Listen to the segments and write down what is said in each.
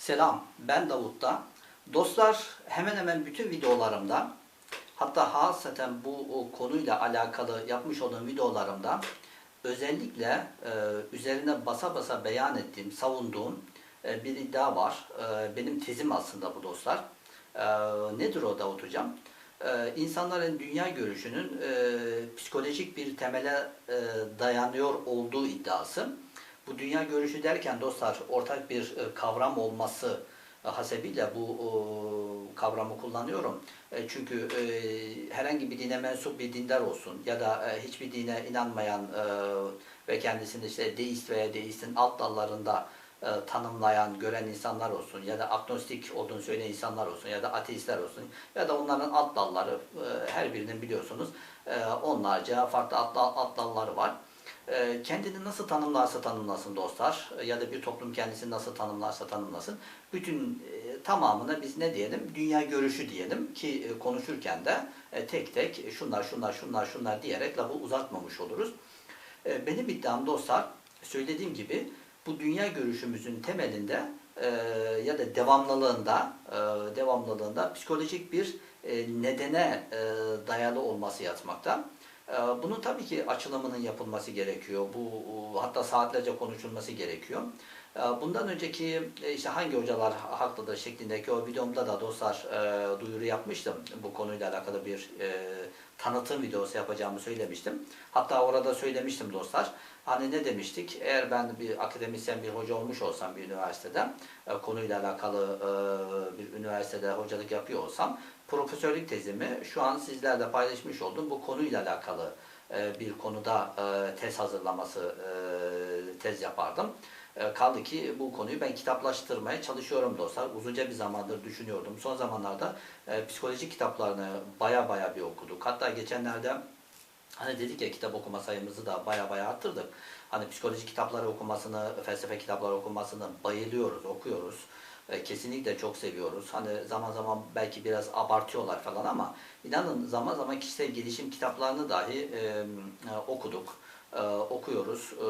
Selam, ben Davut'ta. Dostlar hemen hemen bütün videolarımda hatta hasaten bu konuyla alakalı yapmış olduğum videolarımda özellikle e, üzerine basa basa beyan ettiğim, savunduğum e, bir iddia var. E, benim tezim aslında bu dostlar. E, nedir o Davut Hocam? E, insanların dünya görüşünün e, psikolojik bir temele e, dayanıyor olduğu iddiası. Bu dünya görüşü derken dostlar ortak bir e, kavram olması e, hasebiyle bu kavramı kullanıyorum. E, Çünkü herhangi bir dine mensup bir dindar olsun ya da hiçbir dine inanmayan ve kendisini işte deist veya deistin alt dallarında tanımlayan, gören insanlar olsun ya da agnostik olduğunu söyleyen insanlar olsun ya da ateistler olsun ya da onların alt dalları her birinin biliyorsunuz onlarca farklı alt, alt dalları var. E, kendini nasıl tanımlarsa tanımlasın dostlar e, ya da bir toplum kendisini nasıl tanımlarsa tanımlasın. Bütün e, tamamına biz ne diyelim? Dünya görüşü diyelim ki e, konuşurken de tek tek şunlar şunlar şunlar şunlar diyerek lafı uzatmamış oluruz. Benim iddiam dostlar söylediğim gibi bu dünya görüşümüzün temelinde ya da devamlılığında devamlılığında psikolojik bir nedene dayalı olması yatmakta. E, bunun tabii ki açılımının yapılması gerekiyor. Bu hatta saatlerce konuşulması gerekiyor. E, Bundan önceki e, işte hangi hocalar haklıdır şeklindeki o videomda da dostlar e, duyuru yapmıştım. Bu konuyla alakalı bir e, tanıtım videosu yapacağımı söylemiştim. Hatta orada söylemiştim dostlar. Hani ne demiştik? Eğer ben bir akademisyen bir hoca olmuş olsam bir üniversitede konuyla alakalı bir üniversitede hocalık yapıyor olsam profesörlük tezimi şu an sizlerle paylaşmış olduğum bu konuyla alakalı e, bir konuda e, tez hazırlaması e, tez yapardım. E, Kaldı ki bu konuyu ben kitaplaştırmaya çalışıyorum dostlar. Uzunca bir zamandır düşünüyordum. Son zamanlarda e, psikoloji kitaplarını baya baya bir okuduk. Hatta geçenlerde Hani dedik ya kitap okuma sayımızı da baya baya arttırdık. Hani psikoloji kitapları okumasını, felsefe kitapları okumasını bayılıyoruz, okuyoruz. E, Kesinlikle çok seviyoruz. Hani zaman zaman belki biraz abartıyorlar falan ama inanın zaman zaman kişisel gelişim kitaplarını dahi e, e, okuduk, e, okuyoruz. E,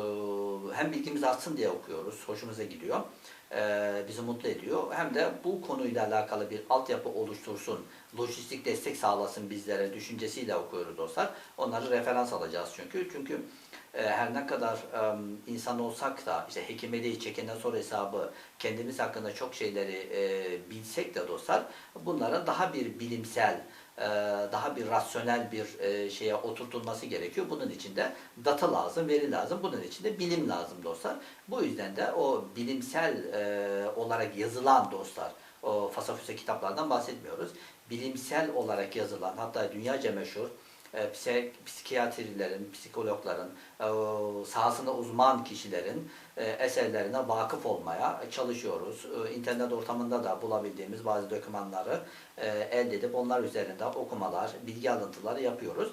hem bilgimiz artsın diye okuyoruz, hoşumuza gidiyor. E, bizi mutlu ediyor. Hem de bu konuyla alakalı bir altyapı oluştursun, lojistik destek sağlasın bizlere düşüncesiyle okuyoruz dostlar. Onları referans alacağız çünkü. Çünkü her ne kadar insan olsak da işte hekimeliği çekenden sonra hesabı kendimiz hakkında çok şeyleri e, bilsek de dostlar bunların daha bir bilimsel e, daha bir rasyonel bir e, şeye oturtulması gerekiyor. Bunun için de data lazım, veri lazım. Bunun için de bilim lazım dostlar. Bu yüzden de o bilimsel olarak yazılan dostlar, o fasafüse kitaplardan bahsetmiyoruz. Bilimsel olarak yazılan, hatta dünyaca meşhur e, psik- psikiyatrilerin, psikologların, e, sahasında uzman kişilerin e, eserlerine vakıf olmaya çalışıyoruz. E, İnternet ortamında da bulabildiğimiz bazı dokümanları e, elde edip onlar üzerinde okumalar, bilgi alıntıları yapıyoruz.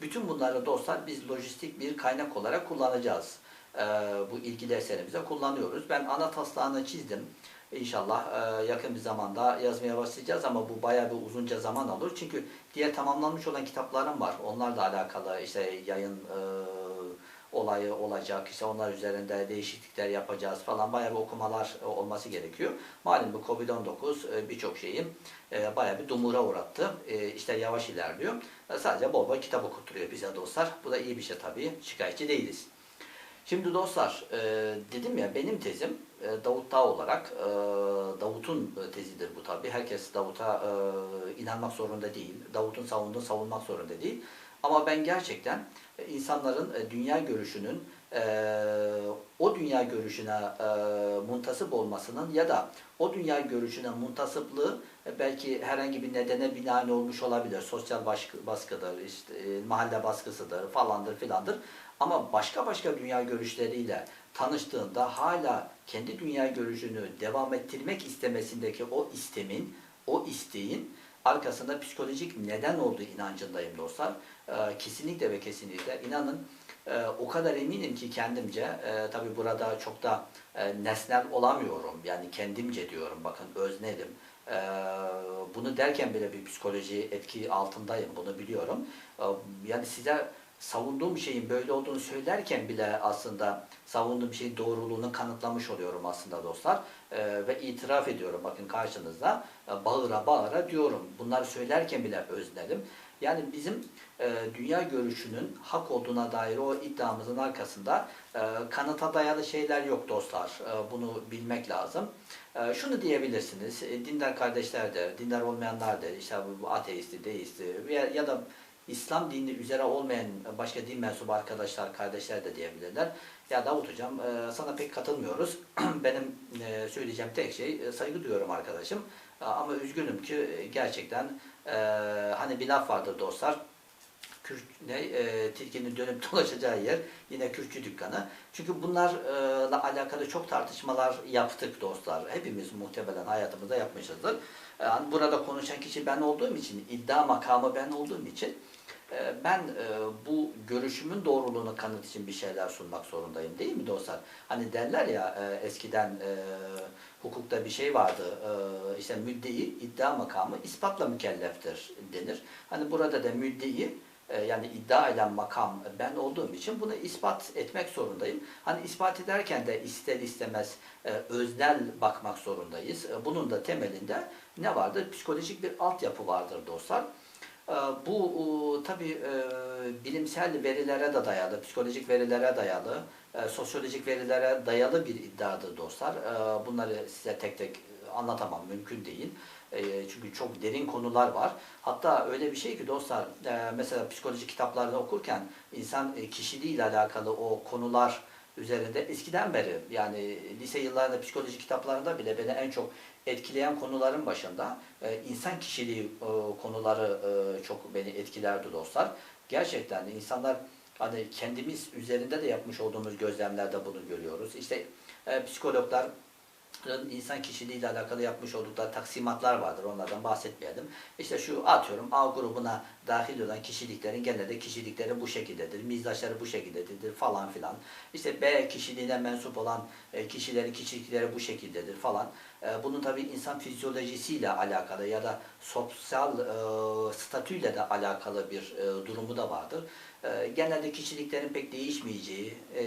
Bütün bunları dostlar biz lojistik bir kaynak olarak kullanacağız. E, bu ilgili eserimize kullanıyoruz. Ben ana taslağını çizdim. İnşallah e, yakın bir zamanda yazmaya başlayacağız ama bu bayağı bir uzunca zaman alır. Çünkü diğer tamamlanmış olan kitaplarım var. Onlarla alakalı işte yayın e, olayı olacak. İşte onlar üzerinde değişiklikler yapacağız falan. Bayağı bir okumalar e, olması gerekiyor. Malum bu Covid-19 e, birçok şeyi bayağı bir dumura uğrattı. İşte yavaş ilerliyor. Sadece bol bol kitap okutturuyor bize dostlar. Bu da iyi bir şey tabii. Şikayetçi değiliz. Şimdi dostlar e, dedim ya benim tezim e, Davut Dağ olarak e, Davut'un tezidir bu tabi. Herkes Davut'a e, inanmak zorunda değil. Davut'un savunduğunu savunmak zorunda değil. Ama ben gerçekten e, insanların e, dünya görüşünün e, o dünya görüşüne e, muntasip olmasının ya da o dünya görüşüne muntasiplığı e, belki herhangi bir nedene binaen olmuş olabilir. Sosyal baskı, baskıdır, işte, e, mahalle baskısıdır falandır filandır. Ama başka başka dünya görüşleriyle tanıştığında hala kendi dünya görüşünü devam ettirmek istemesindeki o istemin, o isteğin arkasında psikolojik neden olduğu inancındayım dostlar. Ee, kesinlikle ve kesinlikle inanın e, o kadar eminim ki kendimce, e, tabi burada çok da e, nesnel olamıyorum. Yani kendimce diyorum bakın öznelim. E, bunu derken bile bir psikoloji etki altındayım bunu biliyorum. E, yani size savunduğum şeyin böyle olduğunu söylerken bile aslında savunduğum şeyin doğruluğunu kanıtlamış oluyorum aslında dostlar. Ee, ve itiraf ediyorum bakın karşınızda e, bağıra bağıra diyorum. Bunları söylerken bile özledim. Yani bizim e, dünya görüşünün hak olduğuna dair o iddiamızın arkasında e, kanıta dayalı şeyler yok dostlar. E, bunu bilmek lazım. E, şunu diyebilirsiniz, e, dindar kardeşler de, dindar olmayanlar da, işte bu ateisti, deisti ya, ya da İslam dini üzere olmayan başka din mensubu arkadaşlar, kardeşler de diyebilirler. Ya Davut Hocam e, sana pek katılmıyoruz. Benim e, söyleyeceğim tek şey e, saygı duyuyorum arkadaşım. Ama üzgünüm ki gerçekten hani bir laf vardır dostlar. Kürk, ne, e, tilkinin dönüp dolaşacağı yer yine kürkçü dükkanı. Çünkü bunlarla alakalı çok tartışmalar yaptık dostlar. Hepimiz muhtemelen hayatımızda yapmışızdır. Yani burada konuşan kişi ben olduğum için, iddia makamı ben olduğum için ben e, bu görüşümün doğruluğunu kanıt için bir şeyler sunmak zorundayım değil mi dostlar? Hani derler ya e, eskiden e, hukukta bir şey vardı. İşte müddei iddia makamı ispatla mükelleftir denir. Hani burada da müddei yani iddia eden makam ben olduğum için bunu ispat etmek zorundayım. Hani ispat ederken de ister istemez öznel bakmak zorundayız. Bunun da temelinde ne vardır? Psikolojik bir altyapı vardır dostlar. E, Bu tabi bilimsel verilere de dayalı, psikolojik verilere dayalı, e, sosyolojik verilere dayalı bir iddiadır dostlar. E, Bunları size tek tek anlatamam, mümkün değil. E, Çünkü çok derin konular var. Hatta öyle bir şey ki dostlar, e, mesela psikoloji kitaplarını okurken insan e, kişiliğiyle alakalı o konular üzerinde eskiden beri yani lise yıllarında psikoloji kitaplarında bile beni en çok etkileyen konuların başında e, insan kişiliği e, konuları e, çok beni etkilerdi dostlar. Gerçekten insanlar hani kendimiz üzerinde de yapmış olduğumuz gözlemlerde bunu görüyoruz. İşte e, psikologlar insan kişiliğiyle alakalı yapmış oldukları taksimatlar vardır. Onlardan bahsetmeyelim. İşte şu atıyorum A grubuna dahil olan kişiliklerin genelde kişilikleri bu şekildedir. Mizaçları bu şekildedir falan filan. İşte B kişiliğine mensup olan e, kişilerin kişilikleri bu şekildedir falan. E, Bunun tabi insan fizyolojisiyle alakalı ya da sosyal e, statüyle de alakalı bir durumu da vardır. E, Genelde kişiliklerin pek değişmeyeceği, e,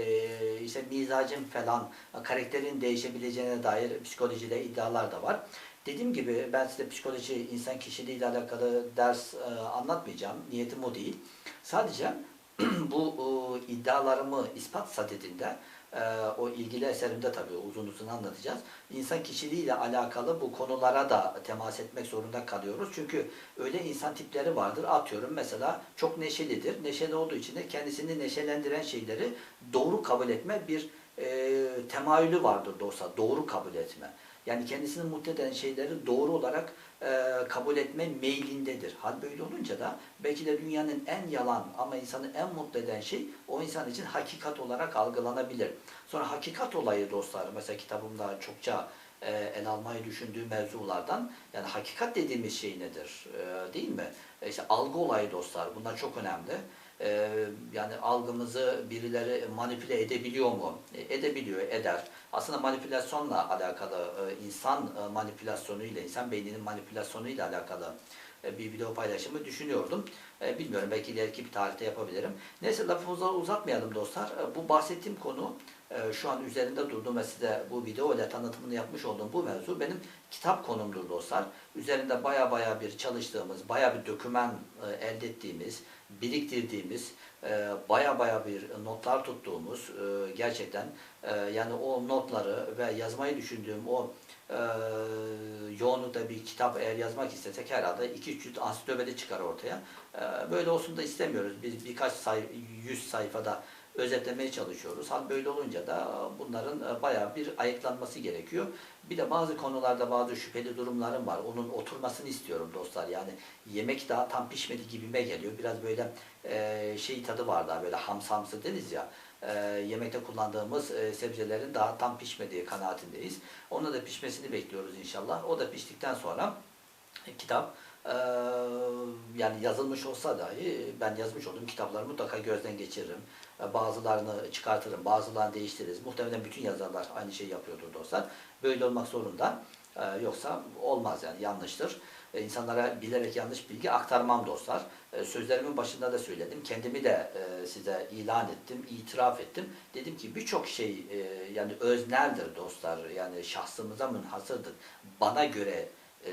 işte mizacın falan, karakterin değişebileceğine dair psikolojide iddialar da var. Dediğim gibi ben size psikoloji, insan kişiliğiyle alakalı ders e, anlatmayacağım. Niyetim o değil. Sadece bu e, iddialarımı ispat sadedinde e, o ilgili eserimde tabii uzun uzun anlatacağız. İnsan kişiliğiyle alakalı bu konulara da temas etmek zorunda kalıyoruz. Çünkü öyle insan tipleri vardır. Atıyorum mesela çok neşelidir. Neşeli olduğu için de kendisini neşelendiren şeyleri doğru kabul etme bir e, temayülü vardır dostlar. Doğru kabul etme. Yani kendisini mutlu eden şeyleri doğru olarak e, kabul etme meylindedir. Hal böyle olunca da belki de dünyanın en yalan ama insanı en mutlu eden şey o insan için hakikat olarak algılanabilir. Sonra hakikat olayı dostlar mesela kitabımda çokça e, el almayı düşündüğü mevzulardan yani hakikat dediğimiz şey nedir e, değil mi? E, işte algı olayı dostlar bunlar çok önemli. E, yani algımızı birileri manipüle edebiliyor mu? E, edebiliyor, eder. Aslında manipülasyonla alakalı, e, insan e, manipülasyonuyla, insan beyninin manipülasyonuyla alakalı e, bir video paylaşımı düşünüyordum. Bilmiyorum belki ileriki bir tarihte yapabilirim. Neyse lafı uza- uzatmayalım dostlar. Bu bahsettiğim konu e, şu an üzerinde durduğum ve size bu video ile tanıtımını yapmış olduğum bu mevzu benim kitap konumdur dostlar. Üzerinde baya baya bir çalıştığımız, baya bir doküman e, elde ettiğimiz, biriktirdiğimiz, e, baya baya bir notlar tuttuğumuz e, gerçekten yani o notları ve yazmayı düşündüğüm o e, yoğunlukta bir kitap eğer yazmak istesek herhalde 2-3 ansiklopedi çıkar ortaya. Böyle olsun da istemiyoruz. Biz birkaç say yüz sayfada özetlemeye çalışıyoruz. Hal böyle olunca da bunların e, bayağı bir ayıklanması gerekiyor. Bir de bazı konularda bazı şüpheli durumlarım var. Onun oturmasını istiyorum dostlar. Yani yemek daha tam pişmedi gibime geliyor. Biraz böyle e, şey tadı var daha böyle hamsamsı deriz ya. E, yemekte kullandığımız e, sebzelerin daha tam pişmediği kanaatindeyiz. Onun da pişmesini bekliyoruz inşallah. O da piştikten sonra e, kitap e, yani yazılmış olsa dahi ben yazmış olduğum kitapları mutlaka gözden geçiririm. E, Bazılarını çıkartırım, bazılarını değiştiririz. Muhtemelen bütün yazarlar aynı şeyi yapıyordur dostlar. Böyle olmak zorunda. E, Yoksa olmaz yani yanlıştır. e, insanlara bilerek yanlış bilgi aktarmam dostlar. Sözlerimin başında da söyledim. Kendimi de e, size ilan ettim, itiraf ettim. Dedim ki birçok şey e, yani özneldir dostlar. Yani şahsımıza münhasırdır. Bana göre e,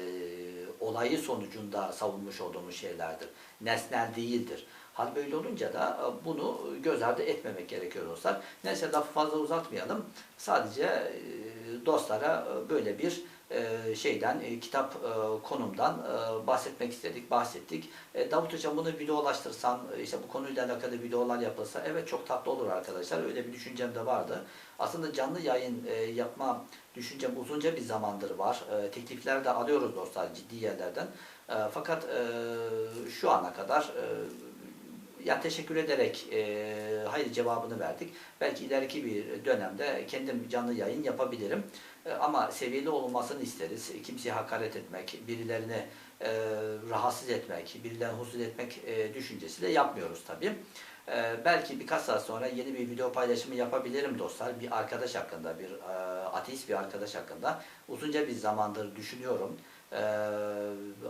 olayı sonucunda savunmuş olduğumuz şeylerdir. Nesnel değildir. Hal böyle olunca da e, bunu göz ardı etmemek gerekiyor dostlar. Neyse lafı fazla uzatmayalım. Sadece e, dostlara e, böyle bir e, şeyden, e, kitap e, konumdan bahsetmek istedik, bahsettik. Davut Hocam bunu videolaştırsan, e, işte bu konuyla alakalı videolar yapılsa, evet çok tatlı olur arkadaşlar. Öyle bir düşüncem de vardı. Aslında canlı yayın yapma düşüncem uzunca bir zamandır var. Teklifler de alıyoruz dostlar ciddi yerlerden. Fakat şu ana kadar e, ya teşekkür ederek e, hayır cevabını verdik. Belki ileriki bir dönemde kendim canlı yayın yapabilirim. E, ama seviyeli olmasını isteriz. Kimseye hakaret etmek, birilerini e, rahatsız etmek, birilerini huzursuz etmek e, düşüncesiyle yapmıyoruz tabii. E, belki birkaç saat sonra yeni bir video paylaşımı yapabilirim dostlar. Bir arkadaş hakkında, bir e, ateist bir arkadaş hakkında uzunca bir zamandır düşünüyorum. Ee,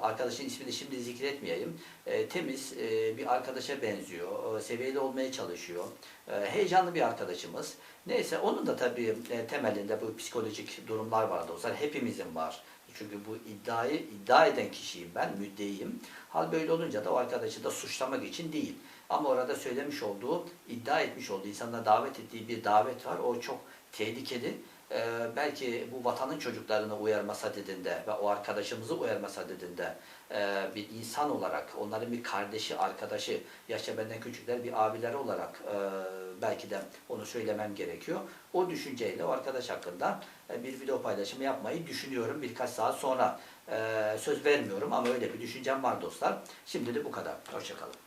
arkadaşın ismini şimdi zikretmeyeyim. Ee, temiz e, bir arkadaşa benziyor. Ee, seviyeli olmaya çalışıyor. Ee, heyecanlı bir arkadaşımız. Neyse onun da tabii e, temelinde bu psikolojik durumlar var dostlar. Hepimizin var. Çünkü bu iddiayı iddia eden kişiyim ben, müddeiyim. Hal böyle olunca da o arkadaşı da suçlamak için değil. Ama orada söylemiş olduğu, iddia etmiş olduğu, insanlara davet ettiği bir davet var. O çok tehlikeli. Ee, belki bu vatanın çocuklarını uyarma sadedinde ve o arkadaşımızı uyarma sadedinde e, bir insan olarak, onların bir kardeşi, arkadaşı, yaşça benden küçükler bir abileri olarak e, belki de onu söylemem gerekiyor. O düşünceyle o arkadaş hakkında e, bir video paylaşımı yapmayı düşünüyorum birkaç saat sonra. E, söz vermiyorum ama öyle bir düşüncem var dostlar. Şimdi de bu kadar. Hoşçakalın.